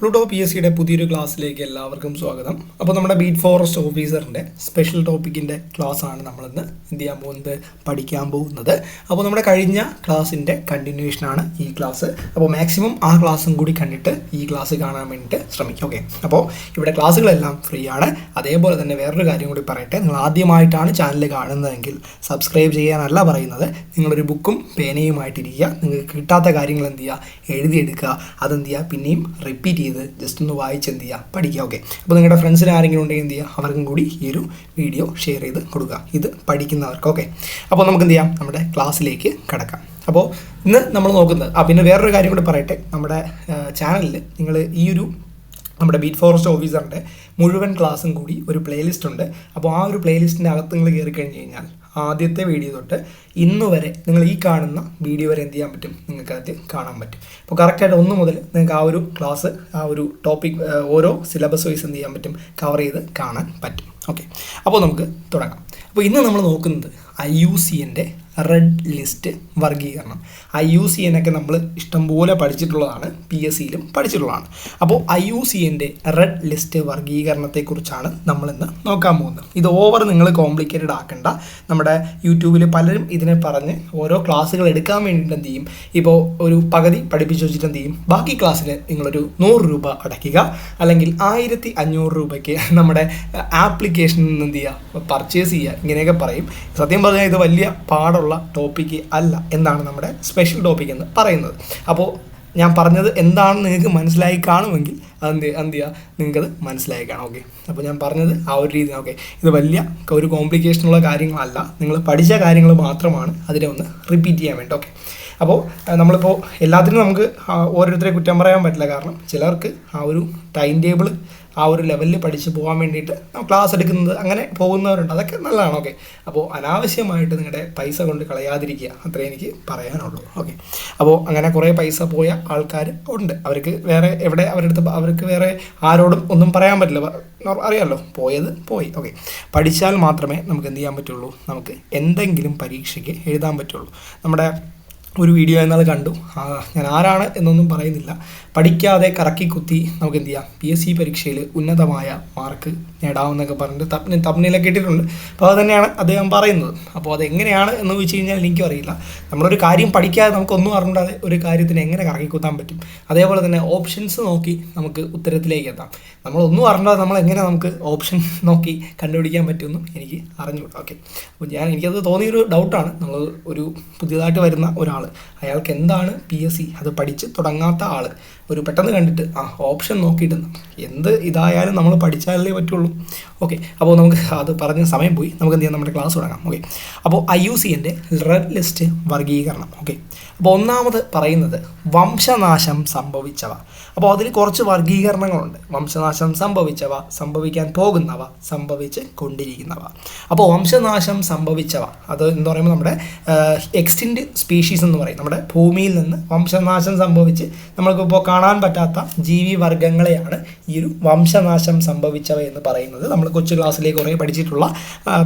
Pluto P S സിയുടെ പുതിയൊരു ക്ലാസ്സിലേക്ക് എല്ലാവർക്കും സ്വാഗതം. അപ്പോൾ നമ്മുടെ ബീറ്റ് ഫോറസ്റ്റ് ഓഫീസറിന്റെ സ്പെഷ്യൽ ടോപ്പിക്കിന്റെ ക്ലാസ്സാണ് നമ്മളിന്ന് എന്ത് ചെയ്യാൻ പോകുന്നത്? പഠിക്കാൻ പോകുന്നത്. അപ്പോൾ നമ്മുടെ കഴിഞ്ഞ ക്ലാസ്സിന്റെ കണ്ടിന്യൂഷനാണ് ഈ ക്ലാസ് അപ്പോൾ മാക്സിമം ആ ക്ലാസ്സും കൂടി കണ്ടിട്ട് ഈ ക്ലാസ് കാണാൻ വേണ്ടിയിട്ട് ശ്രമിക്കും ഓക്കെ അപ്പോൾ ഇവിടെ ക്ലാസ്സുകളെല്ലാം ഫ്രീ ആണ്. അതേപോലെ തന്നെ വേറൊരു കാര്യം കൂടി പറയട്ടെ. നിങ്ങൾ ആദ്യമായിട്ടാണ് ചാനൽ കാണുന്നതെങ്കിൽ സബ്സ്ക്രൈബ് ചെയ്യാനല്ല പറയുന്നത്. നിങ്ങളൊരു ബുക്കും പേനയുമായിട്ടിരിക്കുക നിങ്ങൾക്ക് കിട്ടാത്ത കാര്യങ്ങൾ എന്ത് ചെയ്യുക? എഴുതിയെടുക്കുക. അതെന്ത് ചെയ്യുക? പിന്നെയും റിപ്പീറ്റ് ചെയ്ത് ജസ്റ്റ് ഒന്ന് വായിച്ച് എന്ത് ചെയ്യുക പഠിക്കുക ഓക്കെ അപ്പോൾ നിങ്ങളുടെ ഫ്രണ്ട്സിന് ആരെങ്കിലും ഉണ്ടെങ്കിൽ എന്ത് ചെയ്യുക അവർക്കും കൂടി ഈ ഒരു വീഡിയോ ഷെയർ ചെയ്ത് കൊടുക്കുക. ഇത് പഠിക്കുന്നവർക്ക് ഓക്കെ അപ്പോൾ നമുക്ക് എന്ത് ചെയ്യാം? നമ്മുടെ ക്ലാസ്സിലേക്ക് കിടക്കാം. അപ്പോൾ ഇന്ന് നമ്മൾ നോക്കുന്നത് ആ പിന്നെ വേറൊരു കാര്യം കൂടി പറയട്ടെ. നമ്മുടെ ചാനലിൽ നിങ്ങൾ ഈ ഒരു നമ്മുടെ ബീറ്റ് ഫോറസ്റ്റ് ഓഫീസറിന്റെ മുഴുവൻ ക്ലാസ്സും കൂടി ഒരു പ്ലേലിസ്റ്റ് ഉണ്ട്. അപ്പോൾ ആ ഒരു പ്ലേലിസ്റ്റിന്റെ അകത്ത് നിങ്ങൾ കയറി കഴിഞ്ഞ് കഴിഞ്ഞാൽ ആദ്യത്തെ വീഡിയോ തൊട്ട് ഇന്ന് വരെ നിങ്ങൾ ഈ കാണുന്ന വീഡിയോ വരെ എന്ത് ചെയ്യാൻ പറ്റും? നിങ്ങൾക്ക് അത് കാണാൻ പറ്റും. അപ്പോൾ കറക്റ്റായിട്ട് ഒന്ന് മുതൽ നിങ്ങൾക്ക് ആ ഒരു ക്ലാസ് ആ ഒരു ടോപ്പിക് ഓരോ സിലബസ് വൈസ് എന്ത് ചെയ്യാൻ പറ്റും? കവർ ചെയ്ത് കാണാൻ പറ്റും. ഓക്കെ അപ്പോൾ നമുക്ക് തുടങ്ങാം. അപ്പോൾ ഇന്ന് നമ്മൾ നോക്കുന്നത് ഐ യു സി എന്റെ റെഡ് ലിസ്റ്റ് വർഗീകരണം ഐ യു സി എന്നൊക്കെ നമ്മൾ ഇഷ്ടംപോലെ പഠിച്ചിട്ടുള്ളതാണ് പി എസ് സിയിലും പഠിച്ചിട്ടുള്ളതാണ്. അപ്പോൾ ഐ യു സി എന്റെ റെഡ് ലിസ്റ്റ് വർഗീകരണത്തെക്കുറിച്ചാണ് നമ്മളിന്ന് നോക്കാൻ പോകുന്നത്. ഇത് ഓവർ നിങ്ങൾ കോംപ്ലിക്കേറ്റഡ് ആക്കേണ്ട. നമ്മുടെ യൂട്യൂബിൽ പലരും ഇതിനെ പറഞ്ഞ് ഓരോ ക്ലാസ്സുകൾ എടുക്കാൻ വേണ്ടിയിട്ട് എന്ത് ചെയ്യും? ഇപ്പോൾ ഒരു പകുതി പഠിപ്പിച്ച് വെച്ചിട്ട് എന്ത് ചെയ്യും? ബാക്കി ക്ലാസ്സിന് നിങ്ങളൊരു നൂറ് രൂപ അടയ്ക്കുക. അല്ലെങ്കിൽ ആയിരത്തി അഞ്ഞൂറ് രൂപയ്ക്ക് നമ്മുടെ ആപ്ലിക്കേഷനിൽ നിന്ന് എന്ത് ചെയ്യുക? പർച്ചേസ് ചെയ്യുക. ഇങ്ങനെയൊക്കെ പറയും. സത്യം പറഞ്ഞാൽ ഇത് വലിയ പാടുള്ള ടോപ്പിക്ക് അല്ല എന്നാണ് നമ്മുടെ സ്പെഷ്യൽ ടോപ്പിക് എന്ന് പറയുന്നത്. അപ്പോൾ ഞാൻ പറഞ്ഞത് എന്താണെന്ന് നിങ്ങൾക്ക് മനസ്സിലായി കാണുമെങ്കിൽ അതെന്ത് എന്ത് ചെയ്യുക നിങ്ങൾക്കത് മനസ്സിലായി കാണാം ഓക്കെ അപ്പോൾ ഞാൻ പറഞ്ഞത് ആ ഒരു രീതി ഓക്കെ ഇത് വലിയ ഒരു കോംപ്ലിക്കേഷനുള്ള കാര്യങ്ങളല്ല. നിങ്ങൾ പഠിച്ച കാര്യങ്ങൾ മാത്രമാണ് അതിനെ ഒന്ന് റിപ്പീറ്റ് ചെയ്യാൻ വേണ്ടി ഓക്കെ അപ്പോൾ നമ്മളിപ്പോൾ എല്ലാത്തിനും നമുക്ക് ഓരോരുത്തരെ കുറ്റം പറയാൻ പറ്റില്ല. കാരണം ചിലർക്ക് ആ ഒരു ടൈം ടേബിൾ ആ ഒരു ലെവലിൽ പഠിച്ച് പോകാൻ വേണ്ടിയിട്ട് ക്ലാസ് എടുക്കുന്നത് അങ്ങനെ പോകുന്നവരുണ്ട്. അതൊക്കെ നല്ലതാണ്. ഓക്കെ അപ്പോൾ അനാവശ്യമായിട്ട് നിങ്ങളുടെ പൈസ കൊണ്ട് കളയാതിരിക്കുക. അത്രേ എനിക്ക് പറയാനുള്ളൂ. ഓക്കെ അപ്പോൾ അങ്ങനെ കുറേ പൈസ പോയ ആൾക്കാർ ഉണ്ട്. അവർക്ക് വേറെ എവിടെ അവരുടെ അടുത്ത് അവർക്ക് വേറെ ആരോടും ഒന്നും പറയാൻ പറ്റില്ല. അറിയാമല്ലോ പോയത് പോയി. ഓക്കെ പഠിച്ചാൽ മാത്രമേ നമുക്ക് എന്ത് ചെയ്യാൻ പറ്റുള്ളൂ? നമുക്ക് എന്തെങ്കിലും പരീക്ഷയ്ക്ക് എഴുതാൻ പറ്റുള്ളൂ. നമ്മുടെ ഒരു വീഡിയോ എന്നാൽ കണ്ടു. ഞാൻ ആരാണ് എന്നൊന്നും പറയുന്നില്ല. പഠിക്കാതെ കറക്കി കുത്തി നമുക്ക് എന്ത് ചെയ്യാം? പി എസ് സി പരീക്ഷയിൽ ഉന്നതമായ മാർക്ക് നേടാമെന്നൊക്കെ പറഞ്ഞിട്ട് തപ്നി തപ്നിലൊക്കെ ഇട്ടിട്ടുണ്ട്. അപ്പോൾ അത് തന്നെയാണ് അദ്ദേഹം പറയുന്നത്. അപ്പോൾ അത് എങ്ങനെയാണ് എന്ന് ചോദിച്ചു കഴിഞ്ഞാൽ എനിക്കും അറിയില്ല. നമ്മളൊരു കാര്യം പഠിക്കാതെ നമുക്കൊന്നും അറിഞ്ഞാതെ ഒരു കാര്യത്തിന് എങ്ങനെ കറക്കി കുത്താൻ പറ്റും? അതേപോലെ തന്നെ ഓപ്ഷൻസ് നോക്കി നമുക്ക് ഉത്തരത്തിലേക്ക് എത്താം. നമ്മളൊന്നും അറിഞ്ഞാതെ നമ്മൾ എങ്ങനെ നമുക്ക് ഓപ്ഷൻ നോക്കി കണ്ടുപിടിക്കാൻ പറ്റുമെന്നും എനിക്ക് അറിഞ്ഞുകൂടാ. ഓക്കെ അപ്പോൾ ഞാൻ എനിക്കത് തോന്നിയൊരു ഡൗട്ടാണ് നമ്മൾ ഒരു പുതിയതായിട്ട് വരുന്ന ഒരാൾ അയാൾക്ക് എന്താണ് പി എസ് സി അത് പഠിച്ച് തുടങ്ങാത്ത ആൾ ഒരു പെട്ടെന്ന് കണ്ടിട്ട് ആ ഓപ്ഷൻ നോക്കിയിട്ട് എന്ത് ഇതായാലും നമ്മൾ പഠിച്ചാലേ പറ്റുള്ളൂ. ഓക്കെ അപ്പോൾ നമുക്ക് അത് പറഞ്ഞ സമയം പോയി. നമുക്ക് എന്ത് ചെയ്യാം? നമ്മുടെ ക്ലാസ് തുടങ്ങാം. ഓക്കെ അപ്പോൾ ഐ യു സി എന്റെ റെഡ് ലിസ്റ്റ് വർഗീകരണം. ഓക്കെ അപ്പോൾ ഒന്നാമത് പറയുന്നത് വംശനാശം സംഭവിച്ചവ. അപ്പോൾ അതിൽ കുറച്ച് വർഗീകരണങ്ങളുണ്ട് വംശനാശം സംഭവിച്ചവ സംഭവിക്കാൻ പോകുന്നവ സംഭവിച്ച് കൊണ്ടിരിക്കുന്നവ. അപ്പോൾ വംശനാശം സംഭവിച്ചവ അത് എന്ന് പറയുമ്പോൾ നമ്മുടെ എക്സ്റ്റിന്റ് സ്പീഷീസ് എന്ന് പറയും. നമ്മുടെ ഭൂമിയിൽ നിന്ന് വംശനാശം സംഭവിച്ച് നമ്മൾക്കിപ്പോൾ കാണാൻ പറ്റാത്ത ജീവി വർഗങ്ങളെയാണ് ഈ ഒരു വംശനാശം സംഭവിച്ചവ എന്ന് പറയുന്നത്. നമ്മൾ കൊച്ചു ക്ലാസ്സിലേക്ക് കുറേ പഠിച്ചിട്ടുള്ള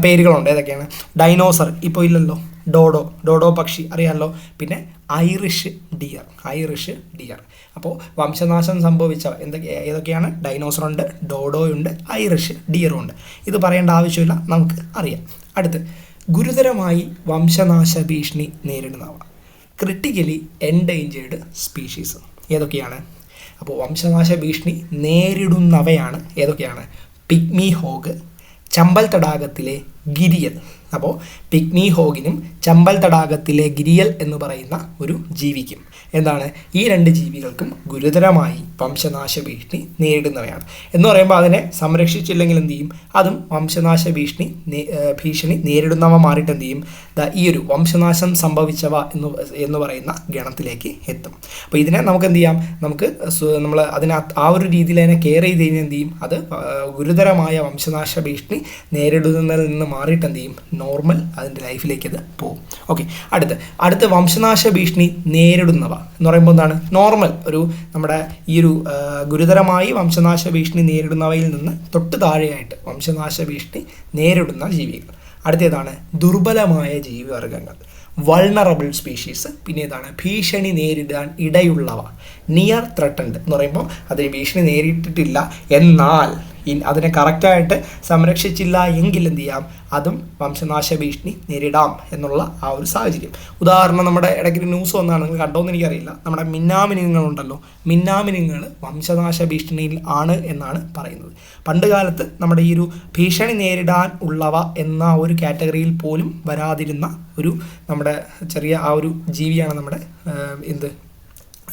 പേരുകളുണ്ട്. ഏതൊക്കെയാണ്? ഡൈനോസർ ഇപ്പോൾ ഇല്ലല്ലോ. ഡോഡോ ഡോഡോ പക്ഷി അറിയാമല്ലോ പിന്നെ ഐറിഷ് ഡിയർ ഐറിഷ് ഡിയർ. അപ്പോൾ വംശനാശം സംഭവിച്ച എന്തൊക്കെ ഏതൊക്കെയാണ്? ഡൈനോസർ ഉണ്ട് ഡോഡോ ഉണ്ട് ഐറിഷ് ഡിയറും ഉണ്ട്. ഇത് പറയേണ്ട ആവശ്യമില്ല നമുക്ക് അറിയാം. അടുത്ത് ഗുരുതരമായി വംശനാശ ഭീഷണി നേരിടുന്നവ. ക്രിട്ടിക്കലി എൻഡേഞ്ചേർഡ് സ്പീഷീസ് ഏതൊക്കെയാണ്? അപ്പോൾ വംശനാശ ഭീഷണി നേരിടുന്നവയാണ് ഏതൊക്കെയാണ്? പിഗ്മി ഹോഗ് ചമ്പൽ തടാകത്തിലെ ഗിരിയൽ. അപ്പോൾ പിഗ്മി ഹോഗിനും ചമ്പൽ തടാകത്തിലെ ഗിരിയൽ എന്ന് പറയുന്ന ഒരു ജീവിക്കും. എന്താണ്? ഈ രണ്ട് ജീവികൾക്കും ഗുരുതരമായി വംശനാശ ഭീഷണി നേരിടുന്നവയാണ്. എന്ന് പറയുമ്പോൾ അതിനെ സംരക്ഷിച്ചില്ലെങ്കിൽ എന്ത് ചെയ്യും? അതും വംശനാശ ഭീഷണി ഭീഷണി നേരിടുന്നവ മാറിയിട്ട് എന്ത് ചെയ്യും? ഈ ഒരു വംശനാശം സംഭവിച്ചവ എന്ന് എന്ന് പറയുന്ന ഗണത്തിലേക്ക് എത്തും. അപ്പോൾ ഇതിനെ നമുക്ക് എന്ത് ചെയ്യാം? നമുക്ക് നമ്മൾ അതിനെ ആ ഒരു രീതിയിൽ അതിനെ കെയർ ചെയ്ത് കഴിഞ്ഞാൽ എന്ത് ചെയ്യും? അത് ഗുരുതരമായ വംശനാശ ഭീഷണി നേരിടുന്നതിൽ നിന്ന് മാറിയിട്ട് എന്ത് ചെയ്യും? നോർമൽ അതിന്റെ ലൈഫിലേക്ക് അത് പോകും. ഓക്കെ അടുത്ത്. അടുത്ത് വംശനാശ ഭീഷണി നേരിടുന്നവ. എന്ന് പറയുമ്പോൾ എന്താണ്? നോർമൽ ഒരു നമ്മുടെ ഈ ഒരു ഗുരുതരമായി വംശനാശ ഭീഷണി നേരിടുന്നവയിൽ നിന്ന് തൊട്ട് താഴെയായിട്ട് വംശനാശ ഭീഷണി നേരിടുന്ന ജീവികൾ. അടുത്തേതാണ് ദുർബലമായ ജീവിവർഗങ്ങൾ. വൾണറബിൾ സ്പീഷീസ് പിന്നെ ഏതാണ് ഭീഷണി നേരിടാൻ ഇടയുള്ളവ. നിയർ ത്രട്ടൻഡ് എന്ന് പറയുമ്പോൾ അതിന് ഭീഷണി നേരിട്ടിട്ടില്ല. എന്നാൽ അതിനെ കറക്റ്റായിട്ട് സംരക്ഷിച്ചില്ല എങ്കിൽ എന്ത് ചെയ്യാം? അതും വംശനാശ ഭീഷണി നേരിടാം എന്നുള്ള ആ ഒരു സാഹചര്യം. ഉദാഹരണം നമ്മുടെ ഇടയ്ക്ക് ന്യൂസ് വന്നാണ് നിങ്ങൾ കണ്ടോന്ന് എനിക്കറിയില്ല. നമ്മുടെ മിന്നാമിനുങ്ങളുണ്ടല്ലോ മിന്നാമിനുങ്ങൾ വംശനാശ ഭീഷണിയിൽ ആണ് എന്നാണ് പറയുന്നത്. പണ്ട് കാലത്ത് നമ്മുടെ ഈ ഒരു ഭീഷണി നേരിടാൻ ഉള്ളവ എന്ന ഒരു കാറ്റഗറിയിൽ പോലും വരാതിരുന്ന ഒരു നമ്മുടെ ചെറിയ ആ ഒരു ജീവിയാണ് നമ്മുടെ എന്ത്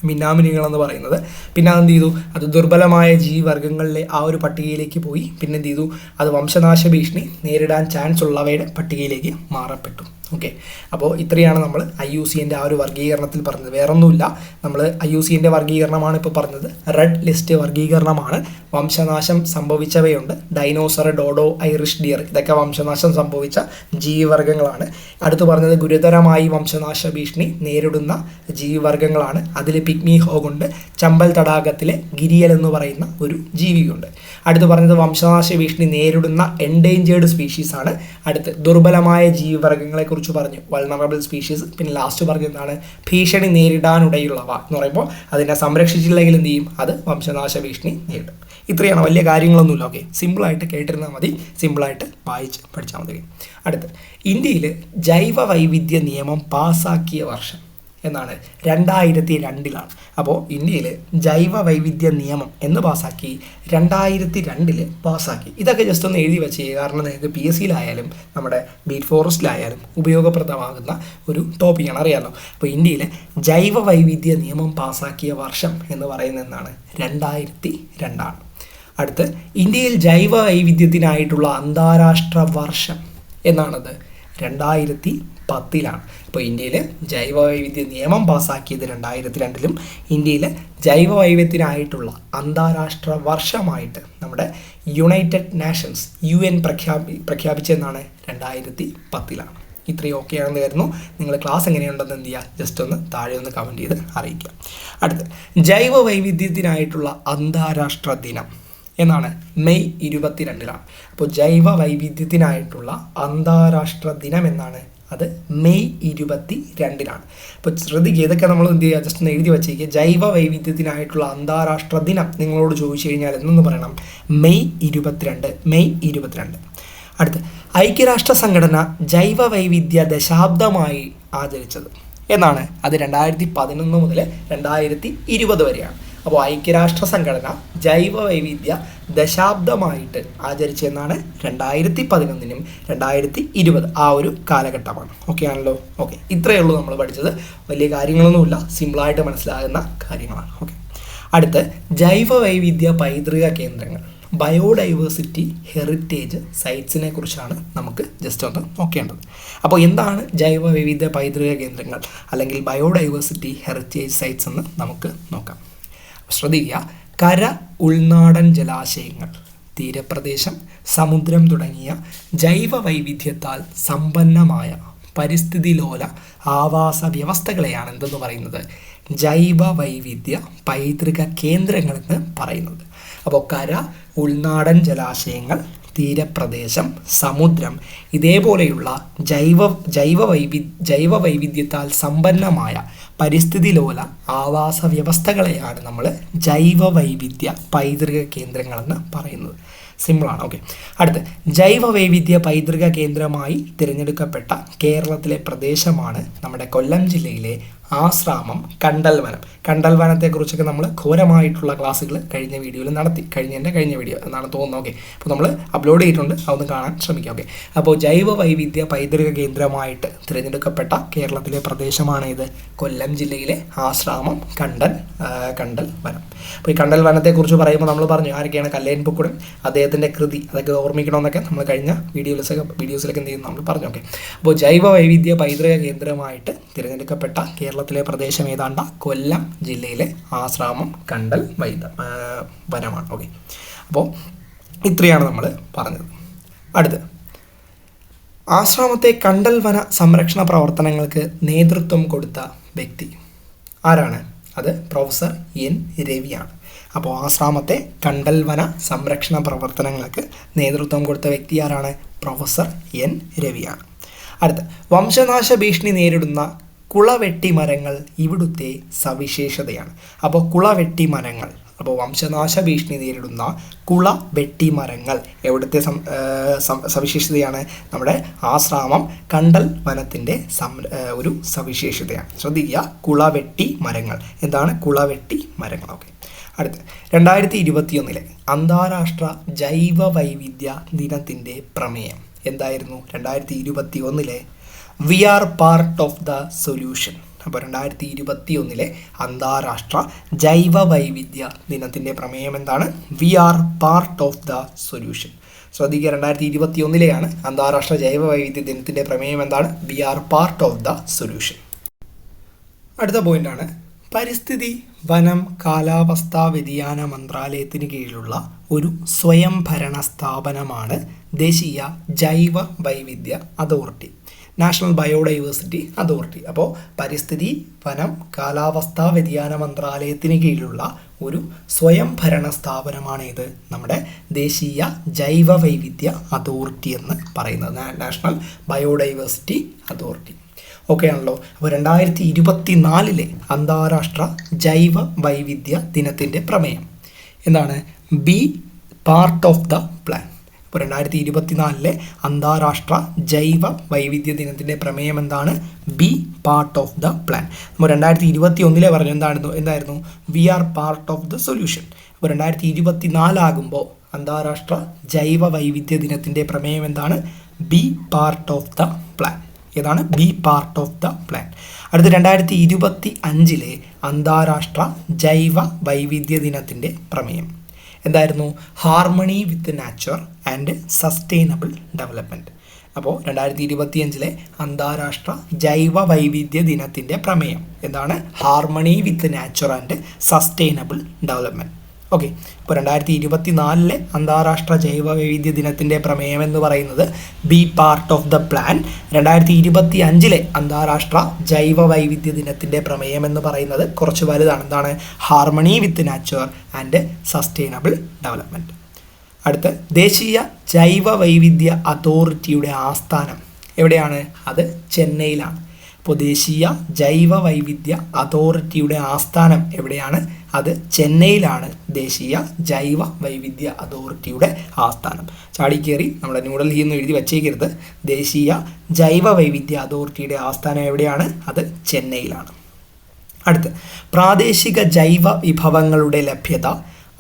മിന്നാമിനികൾ എന്ന് പറയുന്നത്. പിന്നെ അതെന്ത് ചെയ്തു? അത് ദുർബലമായ ജീവിവർഗങ്ങളിലെ ആ ഒരു പട്ടികയിലേക്ക് പോയി. പിന്നെ എന്ത് ചെയ്തു? അത് വംശനാശ ഭീഷണി നേരിടാൻ ചാൻസ് ഉള്ളവയുടെ പട്ടികയിലേക്ക് മാറപ്പെട്ടു. ഓക്കെ അപ്പോൾ ഇത്രയാണ് നമ്മൾ ഐ യു സിന്റെ ആ ഒരു വർഗീകരണത്തിൽ പറഞ്ഞത്. വേറൊന്നുമില്ല. നമ്മൾ ഐ യു സിന്റെ വർഗീകരണമാണ് ഇപ്പോൾ പറഞ്ഞത്. റെഡ് ലിസ്റ്റ് വർഗീകരണമാണ് വംശനാശം സംഭവിച്ചവയുണ്ട്. ഡൈനോസർ ഡോഡോ ഐറിഷ് ഡിയർ ഇതൊക്കെ വംശനാശം സംഭവിച്ച ജീവിവർഗങ്ങളാണ് അടുത്ത് പറഞ്ഞത് ഗുരുതരമായി വംശനാശ ഭീഷണി നേരിടുന്ന ജീവിവർഗങ്ങളാണ് അതിൽ പിഗ്മി ഹോഗുണ്ട്. ചമ്പൽ തടാകത്തിലെ ഗിരിയൽ എന്ന് പറയുന്ന ഒരു ജീവിയുണ്ട്. അടുത്ത് പറഞ്ഞത് വംശനാശ ഭീഷണി നേരിടുന്ന എൻഡേഞ്ചേർഡ് സ്പീഷീസാണ് അടുത്ത് ദുർബലമായ ജീവിവർഗങ്ങളെ കുറിച്ച് പറഞ്ഞു. വൾണറബിൾ സ്പീഷീസ് പിന്നെ ലാസ്റ്റ് പറഞ്ഞതാണ് ഭീഷണി നേരിടാനിടയുള്ളവ എന്ന് പറയുമ്പോൾ അതിനെ സംരക്ഷിച്ചില്ലെങ്കിൽ എന്ത് ചെയ്യും? അത് വംശനാശ ഭീഷണി നേരിടും. ഇത്രയാണ് വലിയ കാര്യങ്ങളൊന്നുമില്ല ഓക്കെ സിമ്പിളായിട്ട് കേട്ടിരുന്നാൽ മതി. സിമ്പിളായിട്ട് വായിച്ച് പഠിച്ചാൽ മതി അടുത്ത് ഇന്ത്യയിൽ ജൈവ വൈവിധ്യ നിയമം പാസ്സാക്കിയ വർഷം. എന്നാണ് രണ്ടായിരത്തി രണ്ടിലാണ് അപ്പോൾ ഇന്ത്യയിൽ ജൈവ വൈവിധ്യ നിയമം എന്ന് പാസ്സാക്കി രണ്ടായിരത്തി രണ്ടിൽ പാസ്സാക്കി ഇതൊക്കെ ജസ്റ്റ് ഒന്ന് എഴുതി വെച്ച് കാരണം നിങ്ങൾക്ക് പി എസ് സിയിലായാലും നമ്മുടെ ബീറ്റ് ഫോറസ്റ്റിലായാലും ഉപയോഗപ്രദമാകുന്ന ഒരു ടോപ്പിക്കാണ് അറിയാമല്ലോ അപ്പോൾ ഇന്ത്യയിൽ ജൈവ വൈവിധ്യ നിയമം പാസ്സാക്കിയ വർഷം എന്ന് പറയുന്നത് എന്നാണ് രണ്ടായിരത്തി രണ്ടാണ് അടുത്ത് ഇന്ത്യയിൽ ജൈവ വൈവിധ്യത്തിനായിട്ടുള്ള അന്താരാഷ്ട്ര വർഷം എന്നാണത്. രണ്ടായിരത്തി പത്തിലാണ്. അപ്പോൾ ഇന്ത്യയിൽ ജൈവവൈവിധ്യ നിയമം പാസ്സാക്കിയത് രണ്ടായിരത്തി രണ്ടിലും ഇന്ത്യയിൽ ജൈവ വൈവിധ്യത്തിനായിട്ടുള്ള അന്താരാഷ്ട്ര വർഷമായിട്ട് നമ്മുടെ യുണൈറ്റഡ് നാഷൻസ് യു എൻ പ്രഖ്യാപി പ്രഖ്യാപിച്ചതെന്നാണ് രണ്ടായിരത്തി പത്തിലാണ് ഇത്രയും ഓക്കെ ആണെന്ന് കരുതുന്നു. നിങ്ങൾ ക്ലാസ് എങ്ങനെയുണ്ടെന്ന് എന്ത് ചെയ്യുക ജസ്റ്റ് ഒന്ന് താഴെ ഒന്ന് കമന്റ് ചെയ്ത് അറിയിക്കുക. അടുത്ത് ജൈവ വൈവിധ്യത്തിനായിട്ടുള്ള അന്താരാഷ്ട്ര ദിനം എന്നാണ് മെയ് ഇരുപത്തിരണ്ടിലാണ്. അപ്പോൾ ജൈവ വൈവിധ്യത്തിനായിട്ടുള്ള അന്താരാഷ്ട്ര ദിനം എന്നാണ് അത് മെയ് ഇരുപത്തി രണ്ടിനാണ് അപ്പോൾ ശ്രദ്ധിക്കുക ഇതൊക്കെ നമ്മൾ എന്ത് ചെയ്യുക? ജസ്റ്റ് ഒന്ന് എഴുതി വച്ചേക്കുക ജൈവ വൈവിധ്യത്തിനായിട്ടുള്ള അന്താരാഷ്ട്ര ദിനം നിങ്ങളോട് ചോദിച്ചു കഴിഞ്ഞാൽ എന്നൊന്ന് പറയണം? മെയ് ഇരുപത്തിരണ്ട്. മെയ് ഇരുപത്തിരണ്ട്. അടുത്ത്. ഐക്യരാഷ്ട്ര സംഘടന ജൈവ വൈവിധ്യ ദശാബ്ദമായി ആചരിച്ചത്. എന്നാണ്. അത് രണ്ടായിരത്തി പതിനൊന്ന് മുതൽ രണ്ടായിരത്തി ഇരുപത് വരെയാണ്. അപ്പോൾ ഐക്യരാഷ്ട്ര സംഘടന ജൈവ വൈവിധ്യ ദശാബ്ദമായിട്ട് ആചരിച്ചതെന്നാണ് രണ്ടായിരത്തി പതിനൊന്നിനും രണ്ടായിരത്തി ഇരുപത് ആ ഒരു കാലഘട്ടമാണ്. ഓക്കെ ആണല്ലോ? ഓക്കെ ഇത്രയേ ഉള്ളൂ നമ്മൾ പഠിച്ചത്. വലിയ കാര്യങ്ങളൊന്നുമില്ല. സിമ്പിളായിട്ട് മനസ്സിലാകുന്ന കാര്യങ്ങളാണ്. ഓക്കെ അടുത്ത് ജൈവ വൈവിധ്യ പൈതൃക കേന്ദ്രങ്ങൾ. ബയോഡൈവേഴ്സിറ്റി ഹെറിറ്റേജ് സൈറ്റ്സിനെ കുറിച്ചാണ് നമുക്ക് ജസ്റ്റ് ഒന്ന് നോക്കേണ്ടത്. അപ്പോൾ എന്താണ് ജൈവ വൈവിധ്യ പൈതൃക കേന്ദ്രങ്ങൾ? അല്ലെങ്കിൽ ബയോഡൈവേഴ്സിറ്റി ഹെറിറ്റേജ് സൈറ്റ്സ് എന്ന് നമുക്ക് നോക്കാം. ശ്രദ്ധിക്കുക. കര ഉൾനാടൻ ജലാശയങ്ങൾ തീരപ്രദേശം സമുദ്രം തുടങ്ങിയ ജൈവ വൈവിധ്യത്താൽ സമ്പന്നമായ പരിസ്ഥിതി ലോല ആവാസ വ്യവസ്ഥകളെയാണ് എന്തെന്ന് പറയുന്നത്? ജൈവ വൈവിധ്യ പൈതൃക കേന്ദ്രങ്ങളെന്ന് പറയുന്നത്. അപ്പോൾ കര ഉൾനാടൻ ജലാശയങ്ങൾ തീരപ്രദേശം സമുദ്രം ഇതേപോലെയുള്ള ജൈവ ജൈവ വൈവി ജൈവ വൈവിധ്യത്താൽ സമ്പന്നമായ പരിസ്ഥിതി ലോല ആവാസ വ്യവസ്ഥകളെയാണ് നമ്മൾ ജൈവ വൈവിധ്യ പൈതൃക കേന്ദ്രങ്ങളെന്ന് പറയുന്നത്. സിമ്പിളാണ് ഓക്കെ അടുത്ത് ജൈവ വൈവിധ്യ പൈതൃക കേന്ദ്രമായി തിരഞ്ഞെടുക്കപ്പെട്ട കേരളത്തിലെ പ്രദേശമാണ് നമ്മുടെ കൊല്ലം ജില്ലയിലെ ആശ്രാമം കണ്ടൽ വനം കണ്ടൽ വനത്തെക്കുറിച്ചൊക്കെ നമ്മൾ ഘോരമായിട്ടുള്ള ക്ലാസ്സുകൾ കഴിഞ്ഞ വീഡിയോയിൽ നടത്തി. കഴിഞ്ഞതിന്റെ കഴിഞ്ഞ വീഡിയോ എന്നാണ് തോന്നുന്നത്. ഓക്കെ. അപ്പോൾ നമ്മൾ അപ്ലോഡ് ചെയ്തിട്ടുണ്ട്. അതൊന്ന് കാണാൻ ശ്രമിക്കാം. ഓക്കെ. അപ്പോൾ ജൈവ വൈവിധ്യ പൈതൃക കേന്ദ്രമായിട്ട് തിരഞ്ഞെടുക്കപ്പെട്ട കേരളത്തിലെ പ്രദേശമാണ് ഇത്. കൊല്ലം ജില്ലയിലെ ആശ്രാമം കണ്ടൽ കണ്ടൽ വനം അപ്പോൾ ഈ കണ്ടൽ വനത്തെക്കുറിച്ച് പറയുമ്പോൾ നമ്മൾ പറഞ്ഞു ആരൊക്കെയാണ് കല്ലേൻ പൊക്കുടൻ അദ്ദേഹത്തിന്റെ കൃതി അതൊക്കെ ഓർമ്മിക്കണമെന്നൊക്കെ നമ്മൾ കഴിഞ്ഞ വീഡിയോസിലൊക്കെ വീഡിയോസിലൊക്കെ എന്ത് ചെയ്യുന്നു നമ്മൾ പറഞ്ഞു. ഓക്കെ. അപ്പോൾ ജൈവ വൈവിധ്യ പൈതൃക കേന്ദ്രമായിട്ട് തിരഞ്ഞെടുക്കപ്പെട്ട കേരളത്തിലെ പ്രദേശം ഏതാണ്ട? കൊല്ലം ജില്ലയിലെ ആശ്രാമം കണ്ടൽ വൈദ വനമാണ്. ഓക്കെ അപ്പോൾ ഇത്രയാണ് നമ്മൾ പറഞ്ഞത്. അടുത്ത്. ആശ്രാമത്തെ കണ്ടൽ വന സംരക്ഷണ പ്രവർത്തനങ്ങൾക്ക് നേതൃത്വം കൊടുത്ത വ്യക്തി ആരാണ്? അത് പ്രൊഫസർ എൻ രവിയാണ്. അപ്പോൾ ആശ്രാമത്തെ കണ്ടൽ വന സംരക്ഷണ പ്രവർത്തനങ്ങൾക്ക് നേതൃത്വം കൊടുത്ത വ്യക്തി ആരാണ്? പ്രൊഫസർ എൻ രവിയാണ്. അടുത്ത. വംശനാശ ഭീഷണി നേരിടുന്ന കുളവെട്ടി മരങ്ങൾ ഇവിടുത്തെ സവിശേഷതയാണ്. അപ്പോൾ കുളവെട്ടി മരങ്ങൾ അപ്പോൾ വംശനാശ ഭീഷണി നേരിടുന്ന കുള വെട്ടി മരങ്ങൾ എവിടുത്തെ സവിശേഷതയാണ്? നമ്മുടെ ആശ്രാമം കണ്ടൽ വനത്തിന്റെ ഒരു സവിശേഷതയാണ്. ശ്രദ്ധിക്കുക കുളവെട്ടി മരങ്ങൾ എന്താണ് കുളവെട്ടി മരങ്ങൾ ഓക്കെ. അടുത്ത് രണ്ടായിരത്തി ഇരുപത്തിയൊന്നിലെ അന്താരാഷ്ട്ര ജൈവ വൈവിധ്യ ദിനത്തിന്റെ പ്രമേയം എന്തായിരുന്നു? രണ്ടായിരത്തി ഇരുപത്തി ഒന്നിലെ we are part of the solution അപ്പോൾ രണ്ടായിരത്തി ഇരുപത്തി ഒന്നിലെ അന്താരാഷ്ട്ര ജൈവ വൈവിധ്യ ദിനത്തിന്റെ പ്രമേയം എന്താണ്? We are part of the solution ശ്രദ്ധിക്കുക രണ്ടായിരത്തി ഇരുപത്തി ഒന്നിലെയാണ് അന്താരാഷ്ട്ര ജൈവ വൈവിധ്യ ദിനത്തിന്റെ പ്രമേയം എന്താണ്? We are part of the solution അടുത്ത പോയിന്റാണ് പരിസ്ഥിതി വനം കാലാവസ്ഥാ വ്യതിയാന മന്ത്രാലയത്തിന് കീഴിലുള്ള ഒരു സ്വയംഭരണ സ്ഥാപനമാണ് ദേശീയ ജൈവ വൈവിധ്യ അതോറിറ്റി. National biodiversity authority. അപ്പോൾ പരിസ്ഥിതി വനം കാലാവസ്ഥാ വ്യതിയാന മന്ത്രാലയത്തിന് കീഴിലുള്ള ഒരു സ്വയംഭരണ സ്ഥാപനമാണ് ഇത് നമ്മുടെ ദേശീയ ജൈവ വൈവിധ്യ അതോറിറ്റി എന്ന് പറയുന്നത്. National biodiversity authority. ഓക്കെ ആണല്ലോ. അപ്പോൾ രണ്ടായിരത്തി ഇരുപത്തി നാലിലെ അന്താരാഷ്ട്ര ജൈവ വൈവിധ്യ ദിനത്തിന്റെ പ്രമേയം. എന്താണ്? Be part of the plan ഇപ്പോൾ രണ്ടായിരത്തി ഇരുപത്തിനാലിലെ അന്താരാഷ്ട്ര ജൈവ വൈവിധ്യ ദിനത്തിന്റെ പ്രമേയം എന്താണ്? Be part of the plan നമ്മൾ രണ്ടായിരത്തി ഇരുപത്തി ഒന്നിലെ പറഞ്ഞു എന്തായിരുന്നു? എന്തായിരുന്നു? We are part of the solution അപ്പോൾ രണ്ടായിരത്തി ഇരുപത്തി നാലാകുമ്പോൾ അന്താരാഷ്ട്ര ജൈവ വൈവിധ്യ ദിനത്തിന്റെ പ്രമേയം എന്താണ്? Be part of the plan ഏതാണ്? Be part of the plan അടുത്ത രണ്ടായിരത്തി ഇരുപത്തി അഞ്ചിലെ അന്താരാഷ്ട്ര ജൈവ വൈവിധ്യ ദിനത്തിന്റെ പ്രമേയം. എന്തായിരുന്നു? Harmony with nature and sustainable development അപ്പോൾ രണ്ടായിരത്തി ഇരുപത്തിയഞ്ചിലെ അന്താരാഷ്ട്ര ജൈവ വൈവിധ്യ ദിനത്തിന്റെ പ്രമേയം. എന്താണ്? Harmony with nature and sustainable development okay ഇപ്പോൾ രണ്ടായിരത്തി ഇരുപത്തി നാലിലെ അന്താരാഷ്ട്ര ജൈവ വൈവിധ്യ ദിനത്തിന്റെ പ്രമേയം എന്ന് പറയുന്നത് be part of the plan രണ്ടായിരത്തി ഇരുപത്തി അഞ്ചിലെ അന്താരാഷ്ട്ര ജൈവ വൈവിധ്യ ദിനത്തിന്റെ പ്രമേയം എന്ന് പറയുന്നത് കുറച്ച് വലുതാണ്. എന്താണ്? Harmony with natural and sustainable development അടുത്ത് ദേശീയ ജൈവ വൈവിധ്യ അതോറിറ്റിയുടെ ആസ്ഥാനം എവിടെയാണ്? അത് ചെന്നൈയിലാണ്. അപ്പോൾ ദേശീയ ജൈവ വൈവിധ്യ അതോറിറ്റിയുടെ ആസ്ഥാനം എവിടെയാണ്? അത് ചെന്നൈയിലാണ്. ദേശീയ ജൈവ വൈവിധ്യ അതോറിറ്റിയുടെ ആസ്ഥാനം. ചാടിക്കേറി നമ്മുടെ ന്യൂഡൽഹി എന്ന് എഴുതി വച്ചേക്കരുത്. ദേശീയ ജൈവ വൈവിധ്യ അതോറിറ്റിയുടെ ആസ്ഥാനം എവിടെയാണ്? അത് ചെന്നൈയിലാണ്. അടുത്ത് പ്രാദേശിക ജൈവ വിഭവങ്ങളുടെ ലഭ്യത